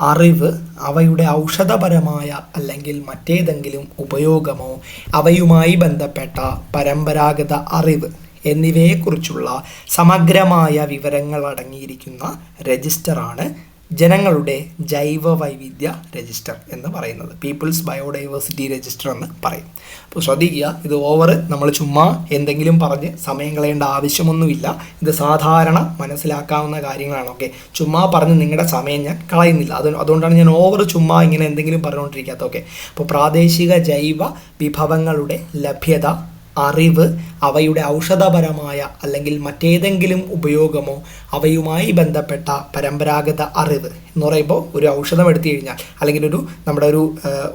അറിവ് അവയുടെ ഔഷധപരമായ അല്ലെങ്കിൽ മറ്റേതെങ്കിലും ഉപയോഗമോ അവയുമായി ബന്ധപ്പെട്ട പരമ്പരാഗത അറിവ് എന്നിവയെക്കുറിച്ചുള്ള സമഗ്രമായ വിവരങ്ങൾ അടങ്ങിയിരിക്കുന്ന രജിസ്റ്ററാണ് ജനങ്ങളുടെ ജൈവ വൈവിധ്യ രജിസ്റ്റർ എന്ന് പറയുന്നത്. പീപ്പിൾസ് ബയോഡൈവേഴ്സിറ്റി രജിസ്റ്റർ എന്ന് പറയും. അപ്പോൾ ശ്രദ്ധിക്കുക ഇത് ഓവർ നമ്മൾ ചുമ്മാ എന്തെങ്കിലും പറഞ്ഞ് സമയം കളയേണ്ട ആവശ്യമൊന്നുമില്ല. ഇത് സാധാരണ മനസ്സിലാക്കാവുന്ന കാര്യങ്ങളാണ് ഓക്കെ ചുമ്മാ പറഞ്ഞ് നിങ്ങളുടെ സമയം ഞാൻ കളയുന്നില്ല. അത് അതുകൊണ്ടാണ് ഞാൻ ഓവർ ചുമ്മാ ഇങ്ങനെ എന്തെങ്കിലും പറഞ്ഞുകൊണ്ടിരിക്കാത്ത ഓക്കെ അപ്പോൾ പ്രാദേശിക ജൈവ വിഭവങ്ങളുടെ ലഭ്യത അറിവ് അവയുടെ ഔഷധപരമായ അല്ലെങ്കിൽ മറ്റേതെങ്കിലും ഉപയോഗമോ അവയുമായി ബന്ധപ്പെട്ട പരമ്പരാഗത അറിവ് എന്ന് പറയുമ്പോൾ ഒരു ഔഷധം എടുത്തു കഴിഞ്ഞാൽ അല്ലെങ്കിൽ ഒരു നമ്മുടെ ഒരു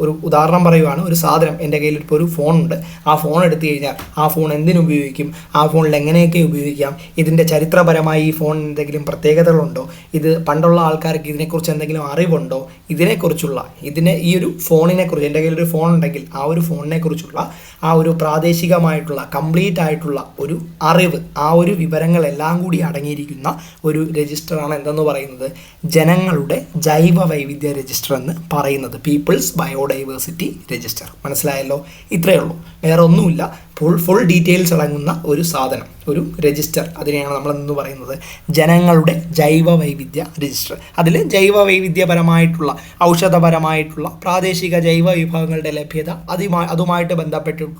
ഒരു ഉദാഹരണം പറയുവാണ് ഒരു സാധനം എന്റെ കയ്യിൽ ഇപ്പോൾ ഒരു ഉണ്ട്. ആ ഫോൺ എടുത്തു കഴിഞ്ഞാൽ ആ ഫോൺ എന്തിനുപയോഗിക്കും ആ ഫോണിൽ എങ്ങനെയൊക്കെ ഉപയോഗിക്കാം? ഇതിന്റെ ചരിത്രപരമായി ഈ ഫോൺ എന്തെങ്കിലും പ്രത്യേകതകളുണ്ടോ? ഇത് പണ്ടുള്ള ആൾക്കാർക്ക് ഇതിനെക്കുറിച്ച് എന്തെങ്കിലും അറിവുണ്ടോ? ഇതിനെക്കുറിച്ചുള്ള ഇതിനെ ഈ ഒരു ഫോണിനെക്കുറിച്ച് എന്റെ കയ്യിൽ ഒരു ഫോൺ ഉണ്ടെങ്കിൽ ആ ഒരു ഫോണിനെ കുറിച്ചുള്ള ആ ഒരു പ്രാദേശികമായിട്ടുള്ള കംപ്ലീറ്റ് ആയിട്ടുള്ള ഒരു അറിവ് ആ ഒരു വിവരങ്ങളെല്ലാം കൂടി അടങ്ങിയിരിക്കുന്ന ഒരു രജിസ്റ്ററാണ് എന്തെന്ന് പറയുന്നത്? ജനങ്ങളുടെ ജൈവ വൈവിധ്യ രജിസ്റ്റർ എന്ന് പറയുന്നത് പീപ്പിൾസ് ബയോഡൈവേഴ്സിറ്റി രജിസ്റ്റർ മനസ്സിലായല്ലോ? ഇത്രയേ ഉള്ളൂ. വേറെ ഒന്നുമില്ല ഫുൾ ഫുൾ ഡീറ്റെയിൽസ് അടങ്ങുന്ന ഒരു സാധനം ഒരു രജിസ്റ്റർ അതിനെയാണ് നമ്മൾ എന്ന് പറയുന്നത്? ജനങ്ങളുടെ ജൈവ വൈവിധ്യ രജിസ്റ്റർ. അതിൽ ജൈവ വൈവിധ്യപരമായിട്ടുള്ള ഔഷധപരമായിട്ടുള്ള പ്രാദേശിക ജൈവ വിഭവങ്ങളുടെ ലഭ്യത അതുമായി അതുമായിട്ട് ബന്ധപ്പെട്ടിട്ടുള്ള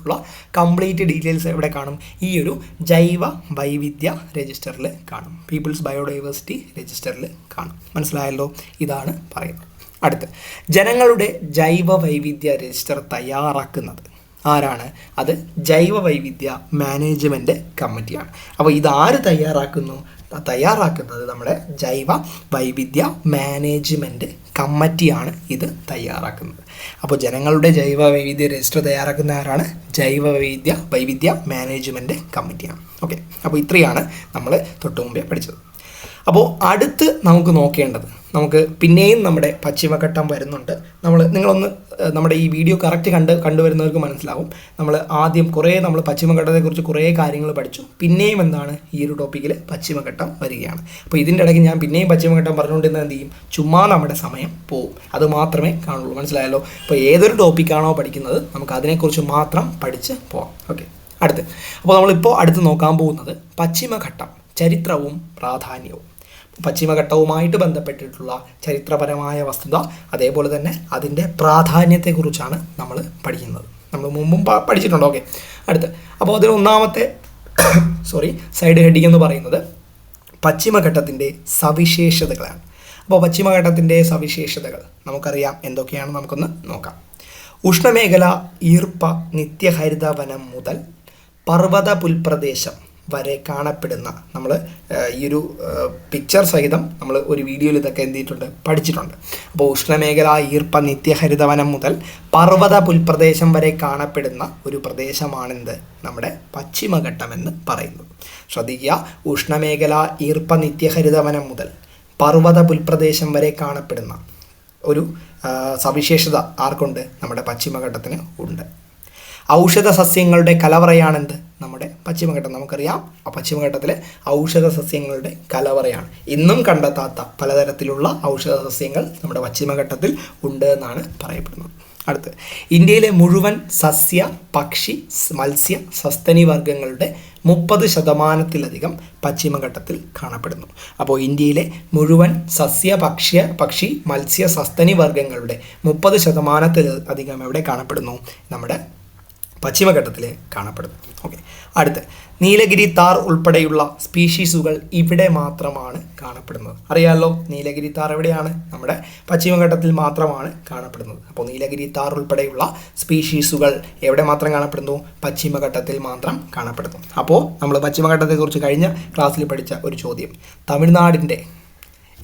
കംപ്ലീറ്റ് ഡീറ്റെയിൽസ് എവിടെ കാണും. ഈ ഒരു ജൈവ വൈവിധ്യ രജിസ്റ്ററിൽ കാണും. പീപ്പിൾസ് ബയോഡൈവേഴ്സിറ്റി രജിസ്റ്ററിൽ കാണും. മനസ്സിലായല്ലോ? ഇതാണ് പറയുന്നത്. അടുത്ത് ജനങ്ങളുടെ ജൈവ വൈവിധ്യ രജിസ്റ്റർ തയ്യാറാക്കുന്നത് ആരാണ്? അത് ജൈവ വൈവിധ്യ മാനേജ്മെന്റ് കമ്മിറ്റിയാണ് അപ്പോൾ ഇതാര് തയ്യാറാക്കുന്നു? തയ്യാറാക്കുന്നത് നമ്മുടെ ജൈവ വൈവിധ്യ മാനേജ്മെന്റ് കമ്മിറ്റിയാണ് ഇത് തയ്യാറാക്കുന്നത്. അപ്പോൾ ജനങ്ങളുടെ ജൈവ വൈവിധ്യ രജിസ്റ്റർ തയ്യാറാക്കുന്ന ആരാണ് ജൈവ വൈവിധ്യ വൈവിധ്യ മാനേജ്മെന്റ് കമ്മിറ്റിയാണ് ഓക്കെ അപ്പോൾ ഇത്രയാണ് നമ്മൾ തൊട്ട് മുമ്പേ പഠിച്ചത്. അപ്പോൾ അടുത്ത് നമുക്ക് നോക്കേണ്ടത് നമുക്ക് പിന്നെയും നമ്മുടെ പശ്ചിമഘട്ടം വരുന്നുണ്ട്. നമ്മൾ നിങ്ങളൊന്ന് നമ്മുടെ ഈ വീഡിയോ കറക്റ്റ് കണ്ട് കണ്ടുവരുന്നവർക്ക് മനസ്സിലാവും. നമ്മൾ ആദ്യം കുറേ നമ്മൾ പശ്ചിമഘട്ടത്തെക്കുറിച്ച് കുറേ കാര്യങ്ങൾ പഠിച്ചു. പിന്നെയും എന്താണ് ഈ ഒരു ടോപ്പിക്കിൽ പശ്ചിമഘട്ടം വരികയാണ്. അപ്പോൾ ഇതിന്റെ ഇടയ്ക്ക് ഞാൻ പിന്നെയും പശ്ചിമഘട്ടം പറഞ്ഞുകൊണ്ടിരുന്ന എന്ത് ചെയ്യും? ചുമ്മാ നമ്മുടെ സമയം പോവും. അത് മാത്രമേ കാണുള്ളൂ. മനസ്സിലായല്ലോ? അപ്പോൾ ഏതൊരു ടോപ്പിക്കാണോ പഠിക്കുന്നത് നമുക്ക് അതിനെക്കുറിച്ച് മാത്രം പഠിച്ച് പോവാം. ഓക്കെ അടുത്ത്. അപ്പോൾ നമ്മളിപ്പോൾ അടുത്ത് നോക്കാൻ പോകുന്നത് പശ്ചിമഘട്ടം ചരിത്രവും പ്രാധാന്യവും. പശ്ചിമഘട്ടവുമായിട്ട് ബന്ധപ്പെട്ടിട്ടുള്ള ചരിത്രപരമായ വസ്തുത അതേപോലെ തന്നെ അതിന്റെ പ്രാധാന്യത്തെക്കുറിച്ചാണ് നമ്മൾ പഠിക്കുന്നത്. നമ്മൾ മുമ്പും പഠിച്ചിട്ടുണ്ട്. ഓക്കെ. അടുത്ത്. അപ്പോൾ അതിൽ ഒന്നാമത്തെ സോറി സൈഡ് ഹെഡിങ് എന്ന് പറയുന്നത് പശ്ചിമഘട്ടത്തിന്റെ സവിശേഷതകളാണ്. അപ്പോൾ പശ്ചിമഘട്ടത്തിന്റെ സവിശേഷതകൾ നമുക്കറിയാം. എന്തൊക്കെയാണ് നമുക്കൊന്ന് നോക്കാം. ഉഷ്ണമേഖല ഈർപ്പ നിത്യഹരിത വനം മുതൽ പർവത പുൽപ്രദേശം വരെ കാണപ്പെടുന്ന നമ്മൾ ഈ ഒരു പിക്ചർ സഹിതം നമ്മൾ ഒരു വീഡിയോയിൽ ഇതൊക്കെ എന്ത് ചെയ്തിട്ടുണ്ട്? പഠിച്ചിട്ടുണ്ട്. അപ്പോൾ ഉഷ്ണമേഖല ഈർപ്പ നിത്യഹരിതവനം മുതൽ പർവത പുൽപ്രദേശം വരെ കാണപ്പെടുന്ന ഒരു പ്രദേശമാണെന്ത് നമ്മുടെ പശ്ചിമഘട്ടമെന്ന് പറയുന്നു. ശ്രദ്ധിക്കുക ഉഷ്ണമേഖല ഈർപ്പ നിത്യഹരിതവനം മുതൽ പർവത പുൽപ്രദേശം വരെ കാണപ്പെടുന്ന ഒരു സവിശേഷത ആർക്കുണ്ട്? നമ്മുടെ പശ്ചിമഘട്ടത്തിന് ഉണ്ട്. ഔഷധ സസ്യങ്ങളുടെ കലവറയാണെന്ത്? നമ്മുടെ പശ്ചിമഘട്ടം നമുക്കറിയാം. ആ പശ്ചിമഘട്ടത്തിലെ ഔഷധ സസ്യങ്ങളുടെ കലവറയാണ്. ഇന്നും കണ്ടെത്താത്ത പലതരത്തിലുള്ള ഔഷധ സസ്യങ്ങൾ നമ്മുടെ പശ്ചിമഘട്ടത്തിൽ ഉണ്ട് എന്നാണ് പറയപ്പെടുന്നത്. അടുത്ത് ഇന്ത്യയിലെ മുഴുവൻ സസ്യ പക്ഷി മത്സ്യ സസ്തനി വർഗങ്ങളുടെ മുപ്പത് ശതമാനത്തിലധികം പശ്ചിമഘട്ടത്തിൽ കാണപ്പെടുന്നു. അപ്പോൾ ഇന്ത്യയിലെ മുഴുവൻ സസ്യ ഭക്ഷ്യ പക്ഷി മത്സ്യ സസ്തനി വർഗങ്ങളുടെ മുപ്പത് ശതമാനത്തിൽ അധികം എവിടെ കാണപ്പെടുന്നു? നമ്മുടെ പശ്ചിമഘട്ടത്തിൽ കാണപ്പെടുന്നു. ഓക്കെ. അടുത്ത് നീലഗിരി താർ ഉൾപ്പെടെയുള്ള സ്പീഷീസുകൾ ഇവിടെ മാത്രമാണ് കാണപ്പെടുന്നത്. അറിയാമല്ലോ നീലഗിരി താർ എവിടെയാണ്? നമ്മുടെ പശ്ചിമഘട്ടത്തിൽ മാത്രമാണ് കാണപ്പെടുന്നത്. അപ്പോൾ നീലഗിരി താർ ഉൾപ്പെടെയുള്ള സ്പീഷീസുകൾ എവിടെ മാത്രം കാണപ്പെടുന്നു? പശ്ചിമഘട്ടത്തിൽ മാത്രം കാണപ്പെടുന്നു. അപ്പോൾ നമ്മൾ പശ്ചിമഘട്ടത്തെക്കുറിച്ച് കഴിഞ്ഞ ക്ലാസ്സിൽ പഠിച്ച ഒരു ചോദ്യം. തമിഴ്നാടിന്റെ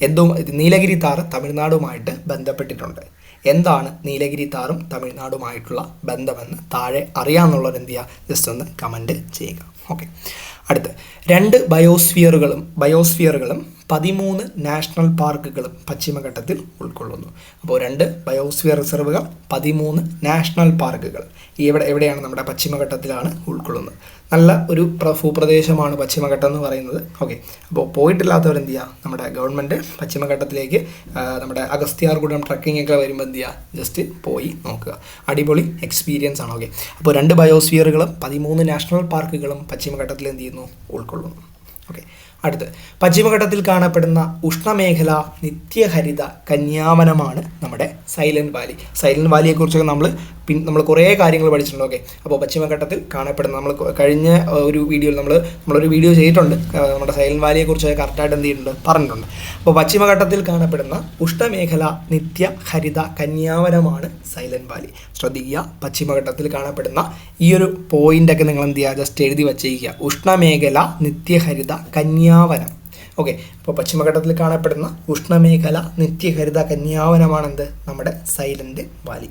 എന്തോ നീലഗിരി താർ തമിഴ്നാടുമായിട്ട് ബന്ധപ്പെട്ടിട്ടുണ്ട്. എന്താണ് നീലഗിരി താറും തമിഴ്നാടുമായിട്ടുള്ള ബന്ധമെന്ന് താഴെ അറിയാമെന്നുള്ളവർ എന്ത് ചെയ്യുക? ജസ്റ്റ് ഒന്ന് കമന്റ് ചെയ്യുക. ഓക്കെ അടുത്ത് രണ്ട് ബയോസ്ഫിയറുകളും ബയോസ്ഫിയറുകളും പതിമൂന്ന് നാഷണൽ പാർക്കുകളും പശ്ചിമഘട്ടത്തിൽ ഉൾക്കൊള്ളുന്നു. അപ്പോൾ രണ്ട് ബയോസ്ഫിയർ റിസർവുകൾ പതിമൂന്ന് നാഷണൽ പാർക്കുകൾ. ഈ എവിടെ എവിടെയാണ് നമ്മുടെ പശ്ചിമഘട്ടത്തിലാണ് ഉൾക്കൊള്ളുന്നത്? നല്ല ഒരു പ്ര- ഭൂപ്രദേശമാണ് പശ്ചിമഘട്ടം എന്ന് പറയുന്നത്. ഓക്കെ അപ്പോൾ പോയിട്ടില്ലാത്തവർ എന്ത് ചെയ്യുക നമ്മുടെ ഗവൺമെന്റ് പശ്ചിമഘട്ടത്തിലേക്ക് നമ്മുടെ അഗസ്ത്യാർകൂടം ട്രക്കിംഗ് ഒക്കെ വരുമ്പോൾ എന്ത് ചെയ്യുക ജസ്റ്റ് പോയി നോക്കുക. അടിപൊളി എക്സ്പീരിയൻസ് ആണ്. ഓക്കെ അപ്പോൾ രണ്ട് ബയോസ്ഫിയറുകളും പതിമൂന്ന് നാഷണൽ പാർക്കുകളും പശ്ചിമഘട്ടത്തിൽ എന്ത് ചെയ്യുന്നു? ഉൾക്കൊള്ളുന്നു. ഓക്കെ അടുത്ത്. പശ്ചിമഘട്ടത്തിൽ കാണപ്പെടുന്ന ഉഷ്ണമേഖല നിത്യഹരിത കന്യാവനമാണ് നമ്മുടെ സൈലന്റ് വാലി. സൈലന്റ് വാലിയെക്കുറിച്ചൊക്കെ നമ്മൾ പിൻ നമ്മൾ കുറേ കാര്യങ്ങൾ പഠിച്ചിട്ടുണ്ട് ഓക്കെ അപ്പോൾ പശ്ചിമഘട്ടത്തിൽ കാണപ്പെടുന്ന നമ്മൾ കഴിഞ്ഞ ഒരു വീഡിയോയിൽ നമ്മൾ നമ്മളൊരു വീഡിയോ ചെയ്തിട്ടുണ്ട്. നമ്മുടെ സൈലന്റ് വാലിയെക്കുറിച്ച് കറക്റ്റായിട്ട് എന്ത് ചെയ്തിട്ടുണ്ട് പറഞ്ഞിട്ടുണ്ട്. അപ്പോൾ പശ്ചിമഘട്ടത്തിൽ കാണപ്പെടുന്ന ഉഷ്ണമേഖല നിത്യ ഹരിത കന്യാവനമാണ് സൈലന്റ് വാലി. ശ്രദ്ധിക്കുക പശ്ചിമഘട്ടത്തിൽ കാണപ്പെടുന്ന ഈ ഒരു പോയിന്റൊക്കെ നിങ്ങൾ എന്ത് ചെയ്യുക ജസ്റ്റ് എഴുതി വച്ചേക്കുക ഉഷ്ണമേഖല നിത്യഹരിത കന്യാവനം ഓക്കെ അപ്പോൾ പശ്ചിമഘട്ടത്തിൽ കാണപ്പെടുന്ന ഉഷ്ണമേഖല നിത്യഹരിത കന്യാവനമാണെന്ത് നമ്മുടെ സൈലന്റ് വാലി.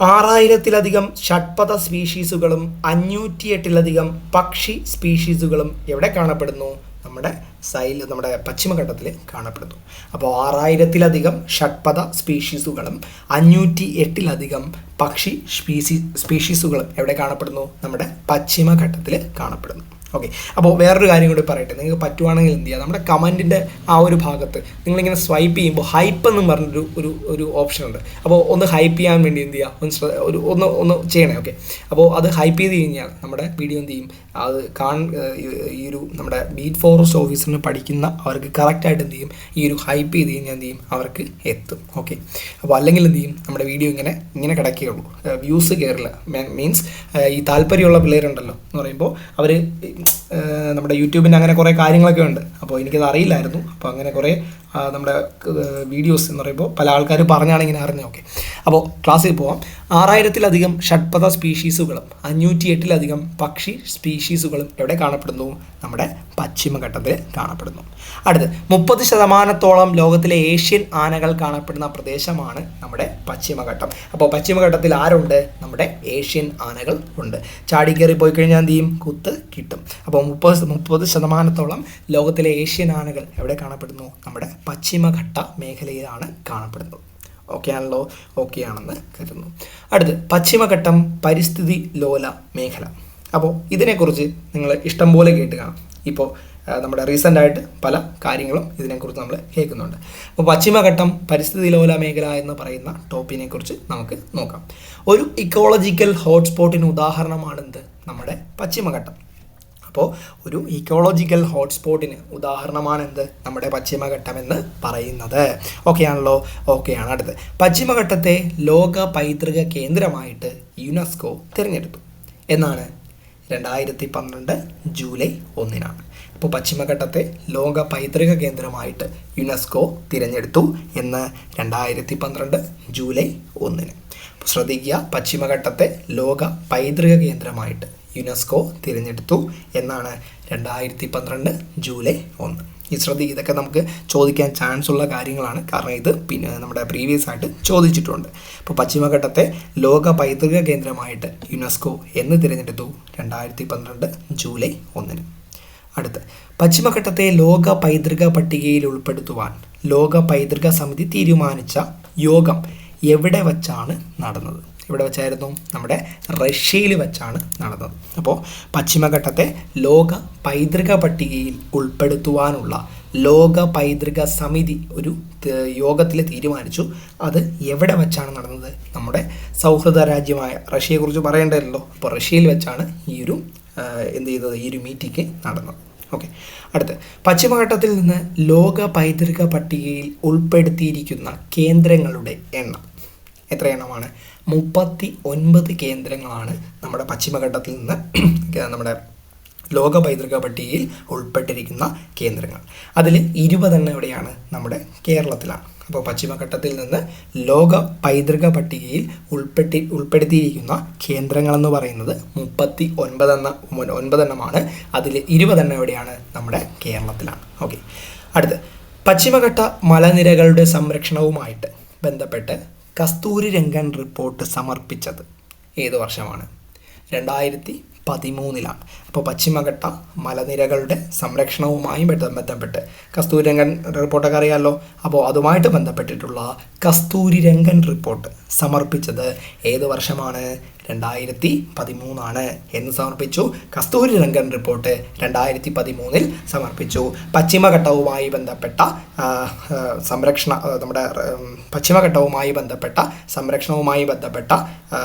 ആറായിരത്തിലധികം ഷഡ്പഥ സ്പീഷീസുകളും അഞ്ഞൂറ്റിയെട്ടിലധികം പക്ഷി സ്പീഷീസുകളും എവിടെ കാണപ്പെടുന്നു? നമ്മുടെ സൈൽ നമ്മുടെ പശ്ചിമഘട്ടത്തിൽ കാണപ്പെടുന്നു. അപ്പോൾ ആറായിരത്തിലധികം ഷഡ്പഥ സ്പീഷീസുകളും അഞ്ഞൂറ്റി എട്ടിലധികം പക്ഷി സ്പീസി സ്പീഷീസുകളും എവിടെ കാണപ്പെടുന്നു? നമ്മുടെ പശ്ചിമഘട്ടത്തിൽ കാണപ്പെടുന്നു. ഓക്കെ അപ്പോൾ വേറൊരു കാര്യം കൂടി പറയട്ടെ. നിങ്ങൾക്ക് പറ്റുവാണെങ്കിൽ എന്ത് ചെയ്യുക നമ്മുടെ കമന്റിന്റെ ആ ഒരു ഭാഗത്ത് നിങ്ങളിങ്ങനെ സ്വൈപ്പ് ചെയ്യുമ്പോൾ ഹൈപ്പ് എന്നും പറഞ്ഞൊരു ഒരു ഒരു ഓപ്ഷൻ ഉണ്ട്. അപ്പോൾ ഒന്ന് ഹൈപ്പ് ചെയ്യാൻ വേണ്ടി എന്ത് ചെയ്യുക ഒന്ന് ഒരു ഒന്ന് ഒന്ന് ചെയ്യണേ. ഓക്കെ അപ്പോൾ അത് ഹൈപ്പ് ചെയ്ത് കഴിഞ്ഞാൽ നമ്മുടെ വീഡിയോ എന്ത് ചെയ്യും? അത് കാൺ ഈ ഒരു നമ്മുടെ ബീറ്റ് ഫോറസ്റ്റ് ഓഫീസറിന് പഠിക്കുന്ന അവർക്ക് കറക്റ്റായിട്ട് എന്ത് ചെയ്യും? ഈ ഒരു ഹൈപ്പ് ചെയ്ത് കഴിഞ്ഞാൽ എന്ത് ചെയ്യും? അവർക്ക് എത്തും. ഓക്കെ അപ്പോൾ അല്ലെങ്കിൽ എന്ത് ചെയ്യും? നമ്മുടെ വീഡിയോ ഇങ്ങനെ ഇങ്ങനെ കിടക്കുകയുള്ളൂ. വ്യൂസ് കയറില്ല മീൻസ് ഈ താല്പര്യമുള്ള പിള്ളേരുണ്ടല്ലോ എന്ന് പറയുമ്പോൾ അവർ നമ്മുടെ യൂട്യൂബിന്റെ അങ്ങനെ കുറേ കാര്യങ്ങളൊക്കെ ഉണ്ട്. അപ്പോൾ എനിക്കത് അറിയില്ലായിരുന്നു. അപ്പോൾ അങ്ങനെ കുറേ നമ്മുടെ വീഡിയോസ് എന്ന് പറയുമ്പോൾ പല ആൾക്കാർ പറഞ്ഞാണ് ഇങ്ങനെ അറിഞ്ഞത്. ഓക്കെ. അപ്പോൾ ക്ലാസ്സിൽ പോവാം. ആറായിരത്തിലധികം ഷഡ്പഥ സ്പീഷീസുകളും അഞ്ഞൂറ്റി എട്ടിലധികം പക്ഷി സ്പീഷീസുകളും എവിടെ കാണപ്പെടുന്നു. നമ്മുടെ പശ്ചിമഘട്ടത്തിൽ കാണപ്പെടുന്നു. അടുത്ത് മുപ്പത് ശതമാനത്തോളം ലോകത്തിലെ ഏഷ്യൻ ആനകൾ കാണപ്പെടുന്ന പ്രദേശമാണ് നമ്മുടെ പശ്ചിമഘട്ടം. അപ്പോൾ പശ്ചിമഘട്ടത്തിൽ ആരുണ്ട്? നമ്മുടെ ഏഷ്യൻ ആനകൾ ഉണ്ട്. ചാടിക്കേറി പോയി കഴിഞ്ഞാൽ എന്ത് ചെയ്യും? കുത്ത് കിട്ടും. അപ്പോൾ മുപ്പത് മുപ്പത് ശതമാനത്തോളം ലോകത്തിലെ ഏഷ്യൻ ആനകൾ എവിടെ കാണപ്പെടുന്നു? നമ്മുടെ പശ്ചിമഘട്ട മേഖലയിലാണ് കാണപ്പെടുന്നത്. ഓക്കെ ആണല്ലോ? ഓക്കെ ആണെന്ന് കരുതുന്നു. അടുത്ത് പശ്ചിമഘട്ടം പരിസ്ഥിതി ലോല മേഖല. അപ്പോൾ ഇതിനെക്കുറിച്ച് നിങ്ങൾ ഇഷ്ടം പോലെ കേട്ട് കാണാം ഇപ്പോൾ നമ്മുടെ റീസെന്റായിട്ട് പല കാര്യങ്ങളും ഇതിനെക്കുറിച്ച് നമ്മൾ കേൾക്കുന്നുണ്ട്. അപ്പോൾ പശ്ചിമഘട്ടം പരിസ്ഥിതി ലോല മേഖല എന്ന് പറയുന്ന ടോപ്പിനെക്കുറിച്ച് നമുക്ക് നോക്കാം. ഒരു ഇക്കോളജിക്കൽ ഹോട്ട്സ്പോട്ടിന് ഉദാഹരണമാണെന്ത്? നമ്മുടെ പശ്ചിമഘട്ടം. അപ്പോൾ ഒരു ഇക്കോളജിക്കൽ ഹോട്ട്സ്പോട്ടിന് ഉദാഹരണമാണ് എന്ത് നമ്മുടെ പശ്ചിമഘട്ടം എന്ന് പറയുന്നത്. ഓക്കെ ആണല്ലോ? ഓക്കെയാണ് അടുത്ത് പശ്ചിമഘട്ടത്തെ ലോക പൈതൃക കേന്ദ്രമായിട്ട് യുനെസ്കോ തിരഞ്ഞെടുത്തു. എന്നാണ്? രണ്ടായിരത്തി പന്ത്രണ്ട് ജൂലൈ ഒന്നിനാണ്. അപ്പോൾ പശ്ചിമഘട്ടത്തെ ലോക പൈതൃക കേന്ദ്രമായിട്ട് യുനെസ്കോ തിരഞ്ഞെടുത്തു എന്ന് രണ്ടായിരത്തി പന്ത്രണ്ട് ജൂലൈ ഒന്നിന്. ശ്രദ്ധിക്കുക പശ്ചിമഘട്ടത്തെ ലോക പൈതൃക കേന്ദ്രമായിട്ട് യുനെസ്കോ തിരഞ്ഞെടുത്തു എന്നാണ് രണ്ടായിരത്തി പന്ത്രണ്ട് ജൂലൈ ഒന്ന്. ഈ ശ്രദ്ധ ഇതൊക്കെ നമുക്ക് ചോദിക്കാൻ ചാൻസ് ഉള്ള കാര്യങ്ങളാണ്. കാരണം ഇത് പിന്നെ നമ്മുടെ പ്രീവിയസ് ആയിട്ട് ചോദിച്ചിട്ടുണ്ട്. അപ്പോൾ പശ്ചിമഘട്ടത്തെ ലോക പൈതൃക കേന്ദ്രമായിട്ട് യുനെസ്കോ എന്ന് തിരഞ്ഞെടുത്തു രണ്ടായിരത്തി പന്ത്രണ്ട് ജൂലൈ ഒന്നിന്. അടുത്ത് പശ്ചിമഘട്ടത്തെ ലോക പൈതൃക പട്ടികയിൽ ഉൾപ്പെടുത്തുവാൻ ലോക പൈതൃക സമിതി തീരുമാനിച്ച യോഗം എവിടെ വച്ചാണ് നടന്നത്? എവിടെ വെച്ചായിരുന്നു നമ്മുടെ റഷ്യയിൽ വെച്ചാണ് നടന്നത്. അപ്പോൾ പശ്ചിമഘട്ടത്തെ ലോക പൈതൃക പട്ടികയിൽ ഉൾപ്പെടുത്തുവാനുള്ള ലോക പൈതൃക സമിതി ഒരു യോഗത്തിൽ തീരുമാനിച്ചു. അത് എവിടെ വെച്ചാണ് നടന്നത്? നമ്മുടെ സൗഹൃദ രാജ്യമായ റഷ്യയെക്കുറിച്ച് പറയേണ്ടതല്ലോ. അപ്പോൾ റഷ്യയിൽ വെച്ചാണ് ഈ ഒരു എന്ത് ചെയ്തത്? ഈ ഒരു മീറ്റിംഗ് നടന്നത്. ഓക്കെ. അടുത്ത്. പശ്ചിമഘട്ടത്തിൽ നിന്ന് ലോക പൈതൃക പട്ടികയിൽ ഉൾപ്പെടുത്തിയിരിക്കുന്ന കേന്ദ്രങ്ങളുടെ എണ്ണം. എത്ര എണ്ണമാണ് മുപ്പത്തി ഒൻപത് കേന്ദ്രങ്ങളാണ് നമ്മുടെ പശ്ചിമഘട്ടത്തിൽ നിന്ന് നമ്മുടെ ലോക പൈതൃക പട്ടികയിൽ ഉൾപ്പെട്ടിരിക്കുന്ന കേന്ദ്രങ്ങൾ. അതിൽ ഇരുപതെണ്ണം എവിടെയാണ് നമ്മുടെ കേരളത്തിലാണ്. അപ്പോൾ പശ്ചിമഘട്ടത്തിൽ നിന്ന് ലോക പൈതൃക പട്ടികയിൽ ഉൾപ്പെട്ടി ഉൾപ്പെടുത്തിയിരിക്കുന്ന കേന്ദ്രങ്ങളെന്ന് പറയുന്നത് മുപ്പത്തി ഒൻപതെണ്ണ ഒൻപതെണ്ണമാണ്. അതിൽ ഇരുപതെണ്ണം എവിടെയാണ് നമ്മുടെ കേരളത്തിലാണ്. ഓക്കെ. അടുത്ത്. പശ്ചിമഘട്ട മലനിരകളുടെ സംരക്ഷണവുമായിട്ട് ബന്ധപ്പെട്ട് കസ്തൂരി രംഗൻ റിപ്പോർട്ട് സമർപ്പിച്ചത്. ഏത് വർഷമാണ്? രണ്ടായിരത്തി പതിമൂന്നിലാണ്. അപ്പോൾ പശ്ചിമഘട്ട മലനിരകളുടെ സംരക്ഷണവുമായി ബന്ധ- ബന്ധപ്പെട്ട് കസ്തൂരി രംഗൻ റിപ്പോർട്ടൊക്കെ അറിയാമല്ലോ അപ്പോൾ അതുമായിട്ട് ബന്ധപ്പെട്ടിട്ടുള്ള കസ്തൂരി രംഗൻ റിപ്പോർട്ട് സമർപ്പിച്ചത്. ഏത് വർഷമാണ്? രണ്ടായിരത്തി പതിമൂന്നാണ് എന്ന് സമർപ്പിച്ചു. കസ്തൂരി രംഗൻ റിപ്പോർട്ട് രണ്ടായിരത്തി പതിമൂന്നിൽ സമർപ്പിച്ചു. പശ്ചിമഘട്ടവുമായി ബന്ധപ്പെട്ട സംരക്ഷണ നമ്മുടെ പശ്ചിമഘട്ടവുമായി ബന്ധപ്പെട്ട സംരക്ഷണവുമായി ബന്ധപ്പെട്ട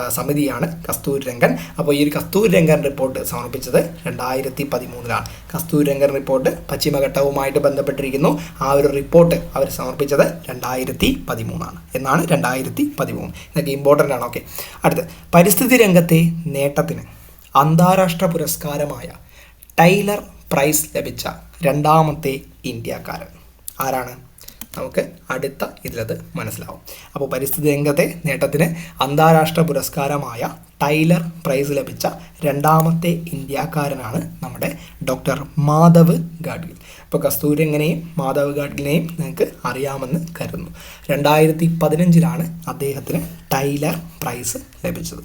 സമിതിയാണ് കസ്തൂരി രംഗൻ. അപ്പോൾ ഈ ഒരു കസ്തൂരി രംഗൻ റിപ്പോർട്ട് സമർപ്പിച്ചത് രണ്ടായിരത്തി പതിമൂന്നിലാണ് കസ്തൂരി രംഗൻ റിപ്പോർട്ട് പശ്ചിമഘട്ടവുമായിട്ട് ബന്ധപ്പെട്ടിരിക്കുന്നു. ആ ഒരു റിപ്പോർട്ട് അവർ സമർപ്പിച്ചത് രണ്ടായിരത്തി പതിമൂന്നാണ് എന്നാണ് രണ്ടായിരത്തി പതിമൂന്ന് ഇതൊക്കെ ഇമ്പോർട്ടന്റ് ആണ്. ഓക്കെ അടുത്ത് പരിസ്ഥിതി രംഗത്തെ നേട്ടത്തിന് അന്താരാഷ്ട്ര പുരസ്കാരമായ ടൈലർ പ്രൈസ് ലഭിച്ച രണ്ടാമത്തെ ഇന്ത്യക്കാരൻ ആരാണ്? നമുക്ക് അടുത്ത ഇതിലത് മനസ്സിലാവും. അപ്പോൾ പരിസ്ഥിതി രംഗത്തെ നേട്ടത്തിന് അന്താരാഷ്ട്ര പുരസ്കാരമായ ടൈലർ പ്രൈസ് ലഭിച്ച രണ്ടാമത്തെ ഇന്ത്യക്കാരനാണ് നമ്മുടെ ഡോക്ടർ മാധവ് ഗാഡ്ഗിൽ. ഇപ്പോൾ കസ്തൂരിങ്ങനെയും മാധവ് ഗാഡ്ഗിലിനെയും നിങ്ങൾക്ക് അറിയാമെന്ന് കരുതുന്നു. രണ്ടായിരത്തി പതിനഞ്ചിലാണ് അദ്ദേഹത്തിന് ടൈലർ പ്രൈസ് ലഭിച്ചത്.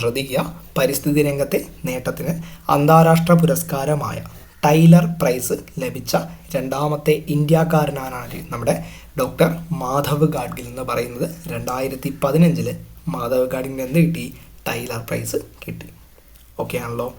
ശ്രദ്ധിക്കുക പരിസ്ഥിതി രംഗത്തെ നേട്ടത്തിന് അന്താരാഷ്ട്ര പുരസ്കാരമായ ടൈലർ പ്രൈസ് ലഭിച്ച രണ്ടാമത്തെ ഇന്ത്യക്കാരനാണ് നമ്മുടെ ഡോക്ടർ മാധവ് ഗാഡ്ഗിൽ എന്ന് പറയുന്നത്. രണ്ടായിരത്തി പതിനഞ്ചിൽ മാധവ് ഗാഡ്ഗിൽ എന്ത് കിട്ടി ടൈലർ പ്രൈസ് കിട്ടി. ഓക്കെ ആണല്ലോ?